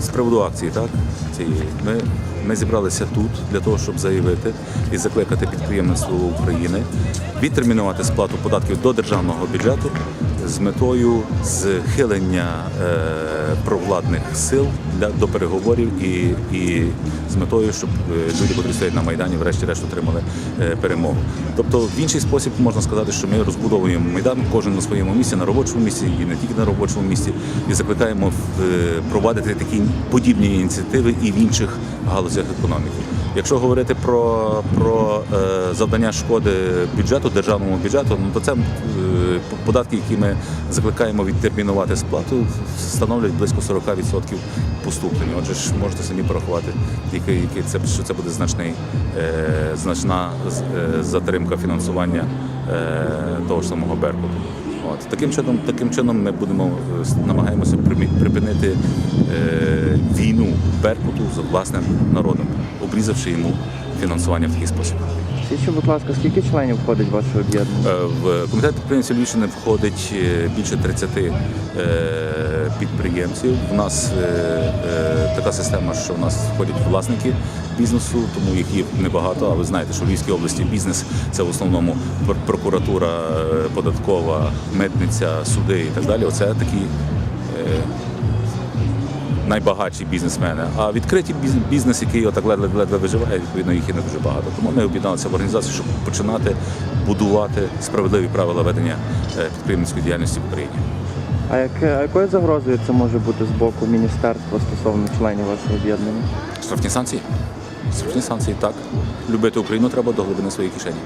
з приводу акції, так? Цієї. Ми, ми зібралися тут для того, щоб заявити і закликати підприємництво України відтермінувати сплату податків до державного бюджету з метою зхилення е, провладних сил для до переговорів і, і з метою, щоб е, люди, які стоять на майдані, врешті-решт отримали е, перемогу. Тобто, в інший спосіб можна сказати, що ми розбудовуємо майдан, кожен на своєму місці, на робочому місці і не тільки на робочому місці, і закликаємо е, провадити такі подібні ініціативи і в інших галузях економіки. Якщо говорити про, про е, завдання шкоди бюджету, державному бюджету, ну то це е, податки, які ми закликаємо відтермінувати сплату, становлять близько 40% поступлення. Отже ж можете самі порахувати, який, який це що це буде значний, е, значна затримка фінансування того ж самого Беркуту. От таким чином, таким чином ми будемо намагаємося примі- припинити е, війну Беркуту з власним народом, обрізавши йому фінансування в такий спосіб. Скажіть, будь ласка, скільки членів входить в ваше об'єднання? Е, В комітет підприємців Львівщини входить е, більше 30 е, підприємців. У нас е, е, така система, що в нас входять власники бізнесу, тому їх є небагато. А ви знаєте, що в Львівській області бізнес це в основному прокуратура, е, податкова, митниця, суди і так далі. Оце такі. Е, Найбагатші бізнесмени, а відкриті бізнес, який отак ледве ледве виживає, відповідно їх і не дуже багато. Тому ми об'єдналися в організацію, щоб починати будувати справедливі правила ведення е, підприємницької діяльності в Україні. А як, а якою загрозою це може бути з боку міністерства стосовно членів вашого об'єднання? Штрафні санкції. Штрафні санкції так. Любити Україну треба до глибини своєї кишені.